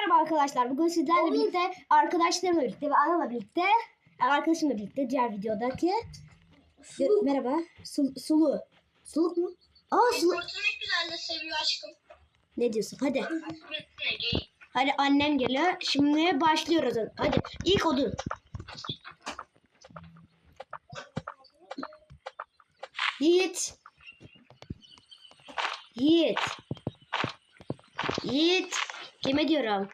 Merhaba arkadaşlar. Bugün sizlerle birlikte, arkadaşlarımla birlikte ve Ana'la birlikte, arkadaşımla birlikte diğer videodaki Suluk. merhaba Sul, Sulu. Suluk mu? Aa Sulu. Kurtunu güzel de seviyor aşkım. Ne diyorsun? Hadi. Hadi annem geliyor. Şimdi başlıyoruz. Hadi. İlk odun. Yiğit. Yiğit. Yiğit. Kime diyorum?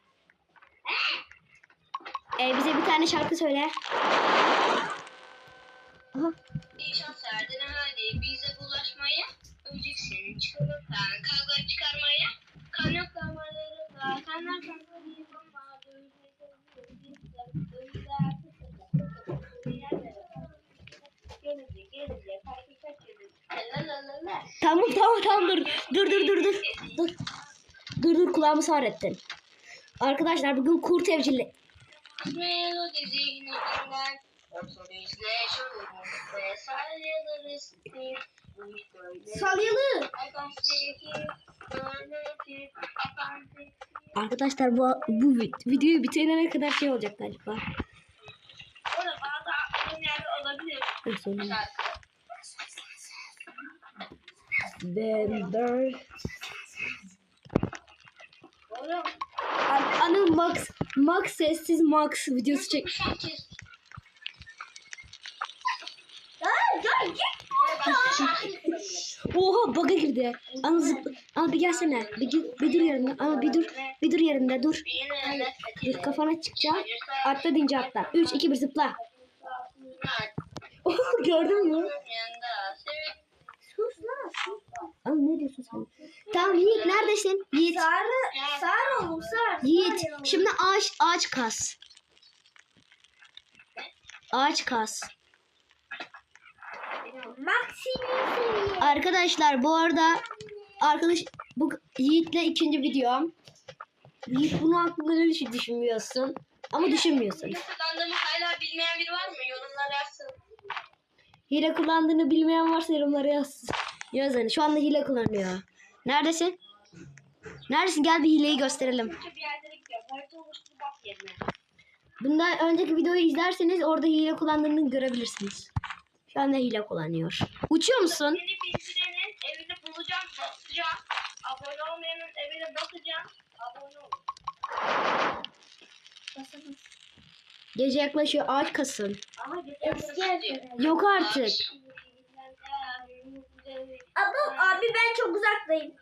Ee, bize bir tane şarkı söyle. Şans verdin hadi bize bulaşmaya. Öleceksin çığlıktan kavga çıkarmaya. Kan yok damarları da kanlar kanlar değil ama Gelince gelince farkı kaçırdı. La la la la. Tamam tamam tamam dur. Dur dur dur dur. Dur. Dur dur kulağımı sağır ettin. Arkadaşlar bugün kurt evcili. Salyalı. Arkadaşlar bu bu vid- videoyu bitirene kadar şey olacak galiba. Orada bazı ürünlerde olabilir. Dur söyleyeyim. Şarkı. Bender. Oğlum. An- Anıl Max Max sessiz Max videosu çek. Şarkı. Oha bug'a girdi. Anıl zıpla. Anıl bir gelsene. Bir, bir dur yerinde. Anıl bir dur. Bir dur yerinde dur. Dur kafana çıkacak. Atla deyince atla. 3 2 1 zıpla. Oha gördün mü? Anıl ne diyorsun sen? Tamam Yiğit neredesin? Yiğit. Sarı, sarı oğlum sarı. Yiğit şimdi ağaç ağaç kas. Ağaç kas. Arkadaşlar bu arada arkadaş bu Yiğit'le ikinci videom. Yiğit bunu ne düşün- düşünmüyorsun? Ama düşünmüyorsun. Ne kullandığımı hala bilmeyen biri var mı? Yorumlara yazsın. Hile kullandığını bilmeyen varsa yorumlara yazsın. Yazın. Şu anda hile kullanıyor. Neredesin? Neredesin? Gel bir hileyi gösterelim. Bundan önceki videoyu izlerseniz orada hile kullandığını görebilirsiniz. Şu anda hile kullanıyor. Uçuyor musun? Beni bildirenin evini bulacağım, basacağım. Abone olmayanın evine basacağım. Abone olun. Gece yaklaşıyor. Ağaç kasın. Ama eski evde. Yok artık. Abi, ben çok uzaktayım.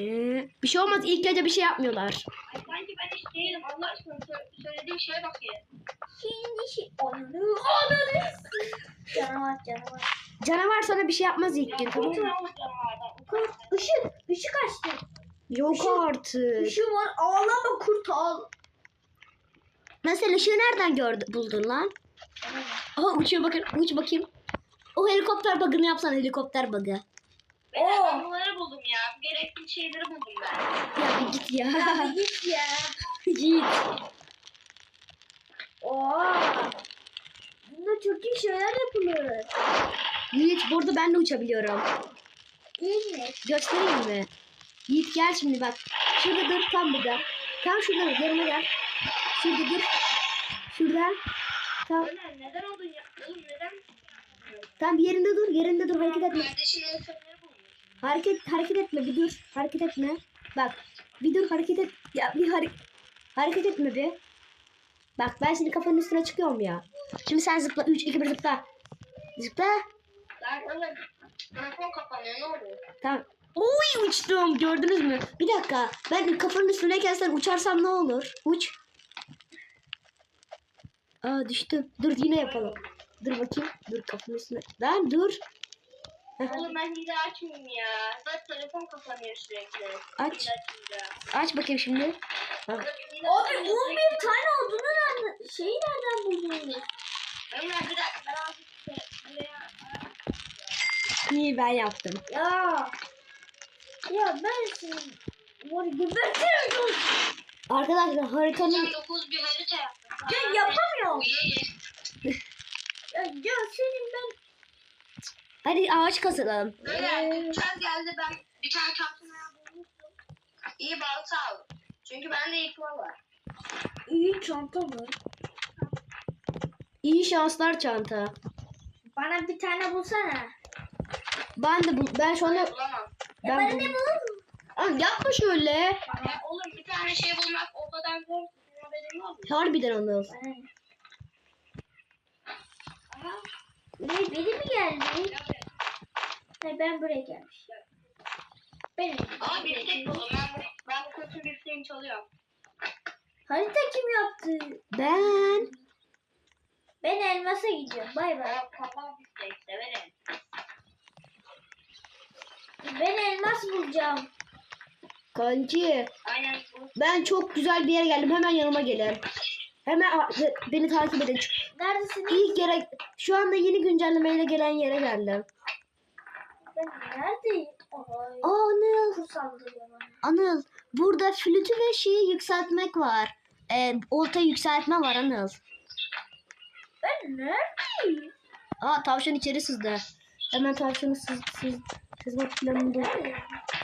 Ee, bir şey olmaz. İlk gece bir şey yapmıyorlar. Ay, sanki ben hiç değilim. Allah aşkına sö- söylediğim şeye bak ya. Şimdi şey... Ananı. Canavar canavar. Canavar sana bir şey yapmaz ilk gün tamam mı? Işık. Işık açtı. Yok artık. Işığı var. Ağlama kurt ağl. Mesela ışığı nereden gördün, buldun lan? Aha uçuyor bakın. Uç bakayım. O helikopter bug'ını yapsana helikopter bug'ı. Ben Oo. ben bunları buldum ya. Gerekli şeyleri buldum ben. Ya bir git ya. Git ya. git. Oo. Bunda çok iyi şeyler yapılır. Yiğit burada ben de uçabiliyorum. İyi mi? Göstereyim mi? Yiğit gel şimdi bak. Şurada dur tam burada. Tam şurada dur. Yanıma gel. Şurada dur. Şurada. Tam, Ömer neden oldun ya? Oğlum neden? tam bir yerinde dur. Yerinde dur. Hareket etme. Bulmuş. Hareket hareket etme bir dur. Hareket etme. Bak bir dur hareket et. Ya bir hare- hareket etme bir. Bak ben şimdi kafanın üstüne çıkıyorum ya. Şimdi sen zıpla. 3 2 1 zıpla. Zıpla. Ben öyle telefon kapanıyor ne oluyor? Tamam. Oy uçtum. Gördünüz mü? Bir dakika. Ben kafanın üstündeyken sen uçarsam ne olur? Uç. Aa düştüm. Dur yine yapalım. Dur bakayım. Dur kafanın üstüne. Lan dur. Oğlum ben hile açmayayım ya. Zaten telefon kapanıyor sürekli. Aç. Aç bakayım şimdi. Ha. Abi 11 tane olduğunu nereden, şeyi nereden buldunuz? Ömer bir dakika ben azıcık şey- buraya... İyi ben yaptım. Ya. Ya ben seni var gebertirim. Arkadaşlar haritanın 9 bir harita yaptım. Ya yapamıyorum. Ya, ya senin ben Hadi ağaç kazalım. Böyle uçak geldi ben bir tane kaptım bulmuştum. İyi balta aldım. Çünkü bende ikma var. İyi çanta var. İyi şanslar çanta. Bana bir tane bulsana. Ben de bu, ben şu anda Bulamam. Ya ben bana bu- ne bul? Aa, yapma şöyle. Ya oğlum bir tane şey bulmak o kadar zor. Senin haberin yok mu? Harbiden Anıl. Bana ne? Buraya biri mi geldi? Hayır ben buraya gelmiş. Benim. Aa biftek buldum. Ben ben kötü bifteğini çalıyorum. Harita kim yaptı? Ben Ben elmasa gidiyorum. Bay bay. Ben kapağı biftek severim. Ben elmas bulacağım. kanki. Aynen. Ben çok güzel bir yere geldim. Hemen yanıma gelin. Hemen a- beni takip edin. Neredesin? İlk yere şu anda yeni güncellemeyle gelen yere geldim. Ben neredeyim? Ay. Aa Anıl. Bu saldırıyor bana. Anıl. Burada flütü ve şeyi yükseltmek var. Ee, olta yükseltme var Anıl. Ben neredeyim? Aa tavşan içeri sızdı. Hemen tavşanı sız, sız, sızma planında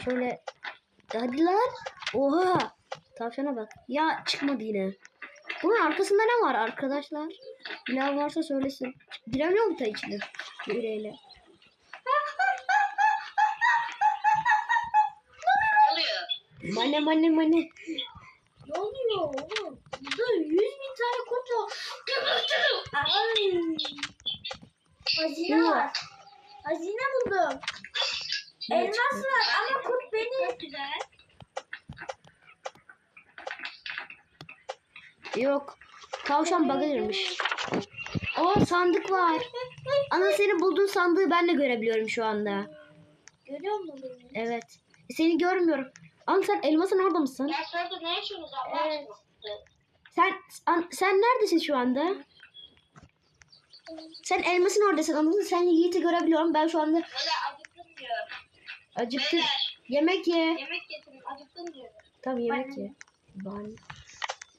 şöyle. Hadi lan. Oha. Tavşana bak. Ya çıkmadı yine. Bunun arkasında ne var arkadaşlar? Bilen varsa söylesin. Giremiyor mu ta içine? Yüreğiyle. Mane mane mane. Ne oluyor oğlum? Burada yüz bin tane kurt var. Hazine Yok. var. Hazine buldum. Elmas var ama kurt beni. Güzel. Yok. Tavşan bug'a girmiş. Aa sandık var. Ana senin bulduğun sandığı ben de görebiliyorum şu anda. Görüyor musun? Evet. E, Seni görmüyorum. Ana sen elmasın orada mısın? Ya sordu ne yaşıyorsunuz Allah Evet. aşkına? Sen an- sen neredesin şu anda? Sen elmasın oradasın anladın mı? Sen Yiğit'i görebiliyorum. Ben şu anda Böyle acıktım diyor. acıktım. Beyler Yemek ye. yemek getirin acıktım diyor. Tabii yemek ye. Ben.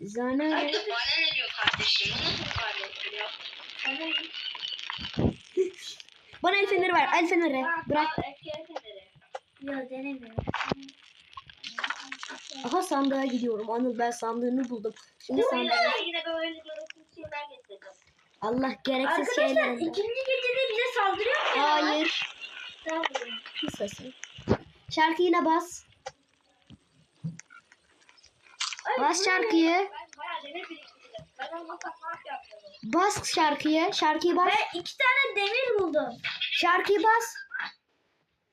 Zana. Artık bana ne diyor kardeşim? Nasıl bir kardeşim ya? Bana el feneri ver. El feneri. Bırak. Yok denemiyorum. Aha sandığa gidiyorum. Anıl ben sandığını buldum. Şimdi sandığı. Beyler yine böyle gereksiz şeyler getirdim. Allah gereksiz Arkadaşlar şeyler. ikinci gecede bize saldırıyor mu? Hayır. Tamam. Pis sesi. Şarkı yine bas. Ay, Bas bu ne? şarkıyı. Ben bayağı demir biriktirdim. Ben olmasam ne yapacağım? Bas şarkıyı. Şarkıyı bas. Ben iki tane demir buldum. Şarkıyı bas.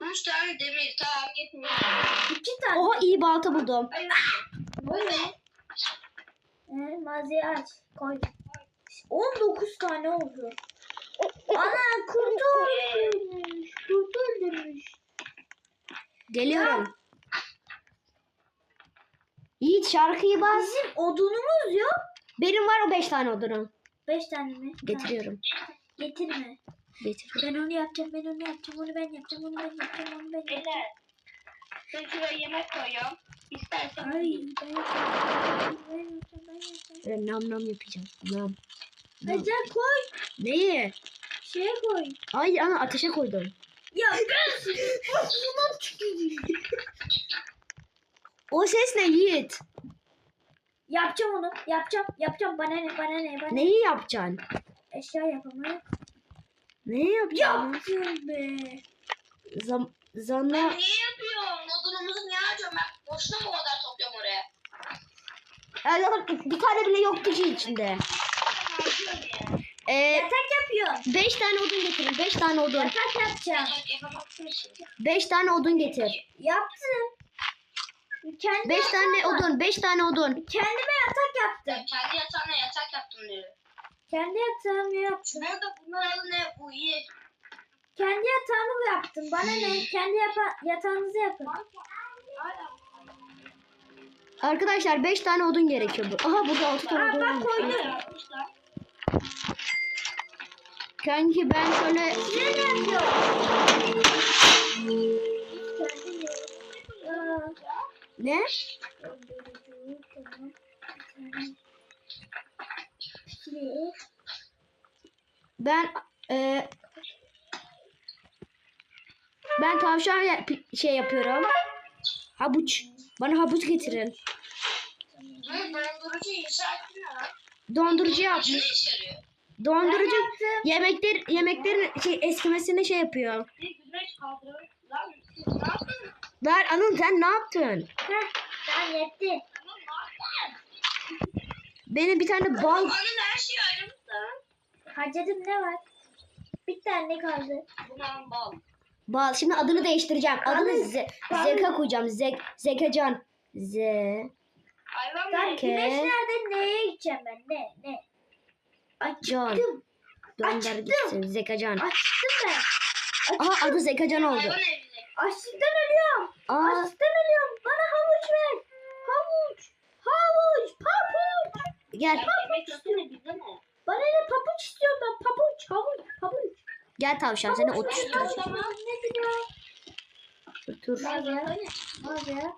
Üç tane demir tamam yetmiyor. İki tane. Oha iyi balta buldum. Bu ne? Ee, mağazayı aç. Koy. 19 tane oldu. Ana kurdu öldürmüş. Kurdu öldürmüş. Geliyorum. Yiğit şarkıyı bas. Bizim odunumuz yok. Benim var o beş tane odunum. 5 tane mi? Getiriyorum. Getirme. Getiriyorum. Ben onu yapacağım, ben onu yapacağım, onu ben yapacağım, onu ben yapacağım, onu ben yapacağım. Beyler. Ben şuraya yemek koyuyorum. İstersen Ay ben yapacağım, ben yapacağım, ben yapacağım. Böyle nam nam yapacağım. Nam. nam. Hacer koy, Neyi? şeye koy. Ay ana ateşe koydum. Ya ben senin burnundan tüküreyim. O ses ne Yiğit? Yapacağım onu, yapacağım, yapacağım. Bana ne, bana ne, bana ne. Neyi yapacaksın? Eşya yapamayı. Neyi yapacaksın? Yaptım be. Zam zana niye yapıyorsun? Odunumuzu niye harcıyorum ben? Boşuna mı o kadar topluyorum oraya? Ya zaten bir tane bile yoktu ki içinde. Harcıyorum ya. Ee, Yatak yapıyor. beş tane odun getirin. Beş tane odun. Yatak yapacağım. Yapamazsın şimdi. Beş tane odun getir. Yaptım. Kendi Beş tane yatağım var. odun. Beş tane odun. Kendime yatak Ben yaptım. kendi yatağına yatak yaptım diyor. Kendi yatağımı yaptım. Burada bunlar adı ne? Bu iyi. Kendi yatağımı yaptım. Bana ne? Kendi yapa yatağınızı yapın. Arkadaşlar beş tane odun gerekiyor. bu. Aha burada altı tane Aa, odun bak koydum. Kanki ben şöyle Ne yapıyor? Aa, ne? Ben e, ben tavşan ya- şey yapıyorum. Habuç. Bana habuç getirin. Dondurucu yapmış. Dondurucu yemekler yemeklerin şey eskimesini şey yapıyor. Bir güneş kaldırıyor. Lan siz ne yaptınız? Ver Anıl sen ne yaptın? Heh, tamam yetti. Benim bir tane bal Anıl her şeyi ayrılmışsın. Harcadım ne var? Bir tane kaldı. Bundan bal. bal. Şimdi adını değiştireceğim. Adını Anıl, Ze bal. Zeka koyacağım. Zek Zekacan. Z Hayvan Ben? Okey. güneşlerde neye gideceğim ben? Ne? Ne? Can. Açtım. Açtım. gitsin. Zekacan. Açtım ben. Aha adı Zekacan oldu. Hayvan. Açlıktan ölüyorum. Aa ölüyorum. Bana havuç ver. Havuç. Havuç. Papuç. gel. Bize ne? Bana ne papuç istiyorum ben. Papuç. Havuç. Havuç. Gel tavşan seni ya? Otur. Mağazaya. Mağazaya.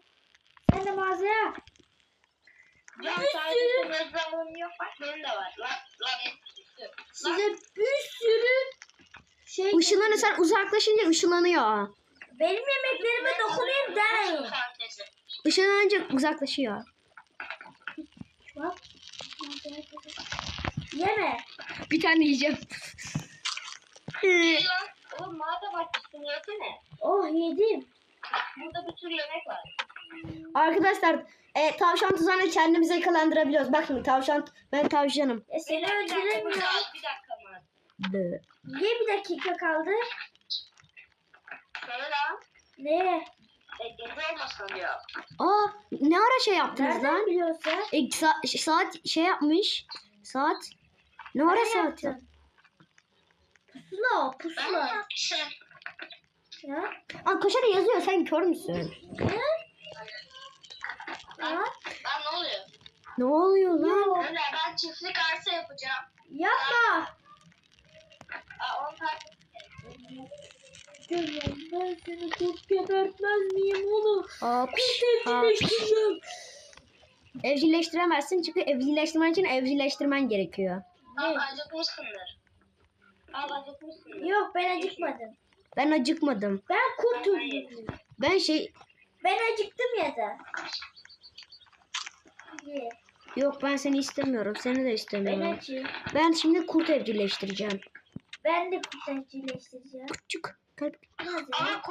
Sen de mağazaya. Can sadece mezarlığım yok. Bak benim de var. Lan. Size bir sürü şey Işınlanıyor sen uzaklaşınca ışınlanıyor. Benim yemeklerime dokunayım demeyin. Fantezi. Işınlanınca uzaklaşıyor. Bak. Yeme. Bir tane yiyeceğim. Oğlum mağaza bahçesini yesene. Oh yedim. Burada bir sürü yemek var. Arkadaşlar e, tavşan tuzağına kendimizi yakalandırabiliyoruz. Bak şimdi tavşan ben tavşanım. E seni öldüremiyorum. bir dakika mı? Niye bir dakika kaldı? Söyle lan. Ne? E, gece olmasın diyor. Aa ne ara şey yaptınız Nereden lan? biliyorsun? E, sa- saat şey yapmış. Saat. Ne ara saat ya? yaptın? Pusula o Ben pusula. ne yapmışım? Ya? Aa kaşarı yazıyor sen kör müsün? Ne? Lan, Ya? lan ne oluyor? Ne oluyor lan? Yok. Öyle ben çiftlik arsa yapacağım. Yapma. Aa, on tane. Görüyorum ben seni kurt gebertmez miyim oğlum? Hop. evcilleştireceğim. Evcilleştiremezsin çünkü evcilleştirmen için evcilleştirmen gerekiyor. Al acıkmışsındır. Al acıkmışsındır. Yok ben acıkmadım. Ben acıkmadım. Ben kurt öldürdüm. Ben şey Ben acıktım ya da. Ye. yok ben seni istemiyorum. Seni de Ben istemiyorum. açım. Ben şimdi kurt evcilleştireceğim. Ben de kurt evcilleştireceğim. Küçük. Kalp. Aa.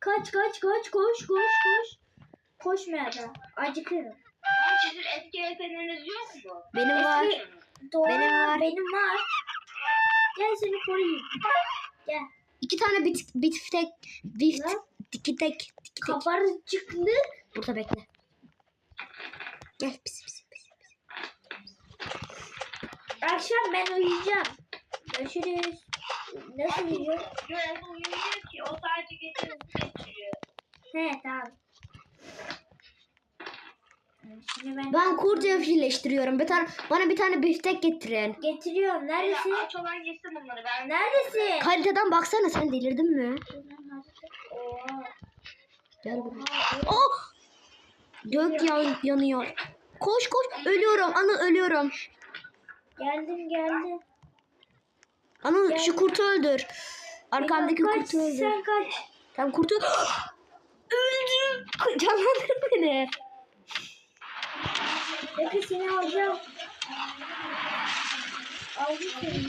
Kaç kaç kaç koş koş koş. Koşmaya da. Acıkırım. Lan sizin eski yeteneğiniz yok mu? Benim var. Eski- Doğru. Benim var. Benim var. Gel seni koruyayım. Gel. İki tane bit biftek bift Ne? tiki tek tiki tek. Kabarcıklı. Burada bekle. Gel pis pis pis. pis. Akşam ben uyuyacağım. Görüşürüz. Nasıl uyuyor? Böyle uyumuyor ki o sadece gece geçiriyor. He tamam. Şimdi ben, Ben kurt evcilleştiriyorum. Bir tane bana bir tane biftek getirin. getiriyorum. Neredesin? Ya, aç olan yesin bunları ben. Neredesin? Kalitadan baksana sen delirdin mi? Oha. Gel buraya. Oh! Gök yan, yanıyor. Koş koş. Ölüyorum. Anıl ölüyorum. Geldim geldim. Anıl şu kurtu öldür. Arkamdaki Kaç, kurtu öldür. Sen kaç. Tam kurtu öldüm. Canlandır beni. Bekle seni alacağım.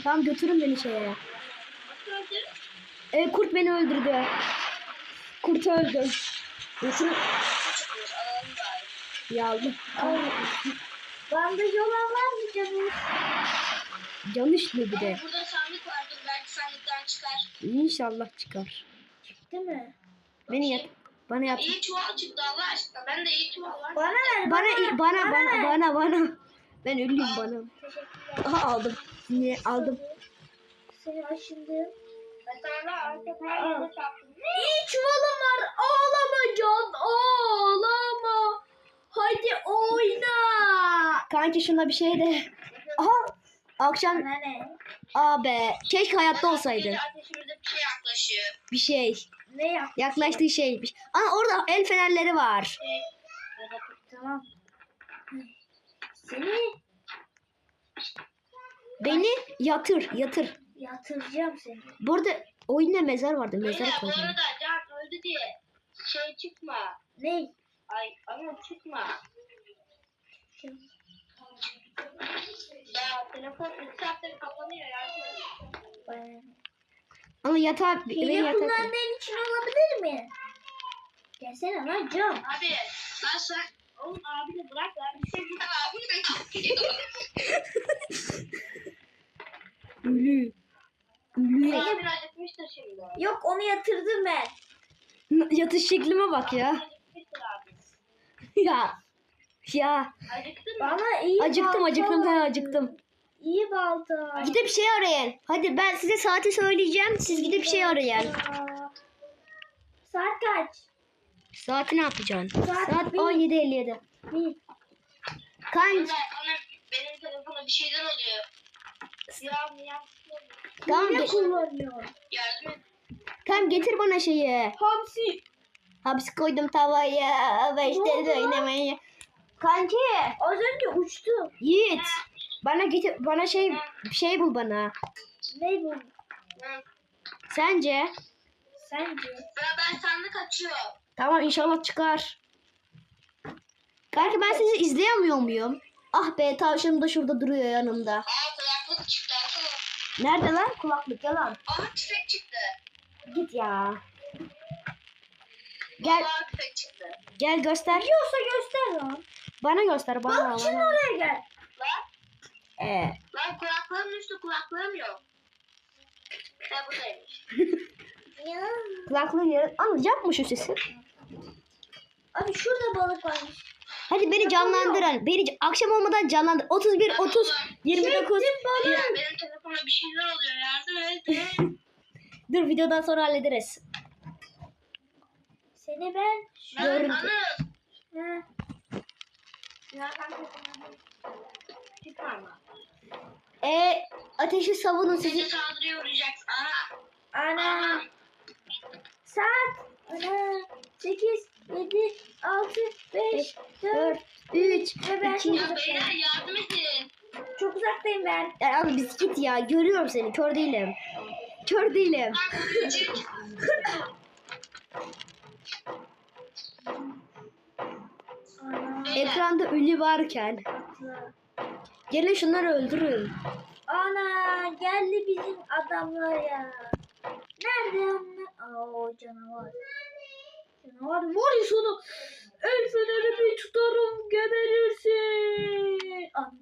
Tamam götürün beni şeye. E, kurt beni öldürdü. Kurt öldü. Götürün. Alalım bari. Yaldı. Al. Bandaj olan var mı canım? Can işli bir de. Burada İnşallah çıkar. Değil mi? Beni yat. Bana yat. İyi çuval çıktı Allah aşkına. Ben de iyi çuval var. Bana ver. Bana bana bana bana bana. Ben ölüyüm bana. Aha aldım. Yine aldım. Seni aşındım. İyi çuvalım var. Ağlama Can. Ağlama. Hadi oyna. Kanki şuna bir şey de. Aha. Akşam Bana ne? abi keşke hayatta olsaydı. Ateşimize bir şey yaklaşıyor. Bir şey. Ne? Yaklaştığı şey. Ana orada el fenerleri var. Tamam. Seni Beni yatır yatır. yatıracağım seni. Burada oyunda mezar vardı. Mezar bu koydum. arada Can öldü diye şey çıkma. Ne? Ay ama çıkma. Yatağa beni Hile yatağa. kullandığın için olabilir mi? Gelsene lan Can. Abi ben sen... Oğlum abi de bırak lan. Bir şey burada abi de Ölü. Ölü. Abi acıkmıştır şimdi. Yok onu yatırdım ben. Yatış şeklime bak ya. Abi. Ya. Ya. Acıktın mı? Bana iyi Acıktım acıktım ben lazım. acıktım. İyi balta. Gidip şey arayın. Hadi ben size saati söyleyeceğim. Siz gidip şey arayın. Aa, Saat kaç? Saati ne yapacaksın? Saat Saat bir. 17.57. Bir. Kaç? Benim telefona bir şeyler oluyor. Ya ya. Tamam, ge- kullanıyor? Yardım et. tamam getir bana şeyi. Hamsi. Hapsi koydum tavaya. Beşte Ne oldu? oynamayı. Kanki. Az önce uçtu. Yiğit. Bana getir bana şey şey bul bana. Ne bu? Hı. Sence? Sence? Ben, ben sandık açıyorum. Tamam inşallah çıkar. Kanki ben sizi izleyemiyor muyum? Ah be tavşanım da şurada duruyor yanımda. Aa kulaklık çıktı. Nerede lan kulaklık yalan. Aa tüfek çıktı. Git ya. Gel tüfek çıktı. gel göster. Yiyorsa göster lan. Bana göster bana. Bak şimdi bana. oraya gel. Lan, Ee, lan kulaklığım düştü kulaklığım yok. Ha buradaymış. Ya. kulaklığı yarın. Al yapma şu sesi. Abi şurada balık varmış. Hadi beni canlandırın. Beni akşam olmadan canlandır. 31, 30, 29. Ya benim telefona bir şeyler oluyor yardım et. Dur videodan sonra hallederiz. Seni ben. Ben Görüntü. Ha. Ya ben telefonumu çıkarma. E ateşi savunun Sizi sizi. saldırıya uğrayacaksın. Aha. Ana. Saat. Ana. 8, 7, 6, 5, 4. 4, 3, Ve ben 2. şimdi- Ya beyler yardım edin. Çok uzaktayım ben. Ya abi bisiklet ya. Görüyorum seni. Kör değilim. Kör değilim. Ana. Ekranda ölü varken. Gelin şunları öldürün. Ana geldi bizim adamlar ya. Nerede onlar? Aa canavar. Canavar var ya sana. El feneri bir tutarım geberirsin. Ana.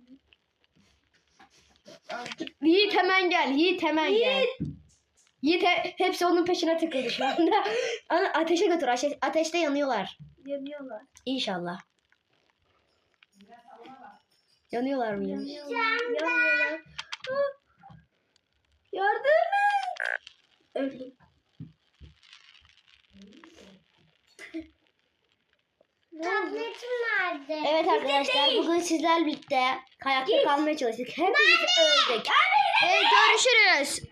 Yiğit hemen gel. Yiğit hemen gel. Yiğit. Yiğit he- hepsi onun peşine tıkıldı şu anda. Ateşe götür. Ateş, ateşte yanıyorlar. Yanıyorlar. İnşallah. Yanıyorlar mı? Yanıyorlar. Yardım et. Öldüm. Tabletim nerede? Evet arkadaşlar bugün sizlerle birlikte kayakta kalmaya çalıştık. Hepimiz öldük. Evet görüşürüz.